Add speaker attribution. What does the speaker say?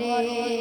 Speaker 1: ঘরে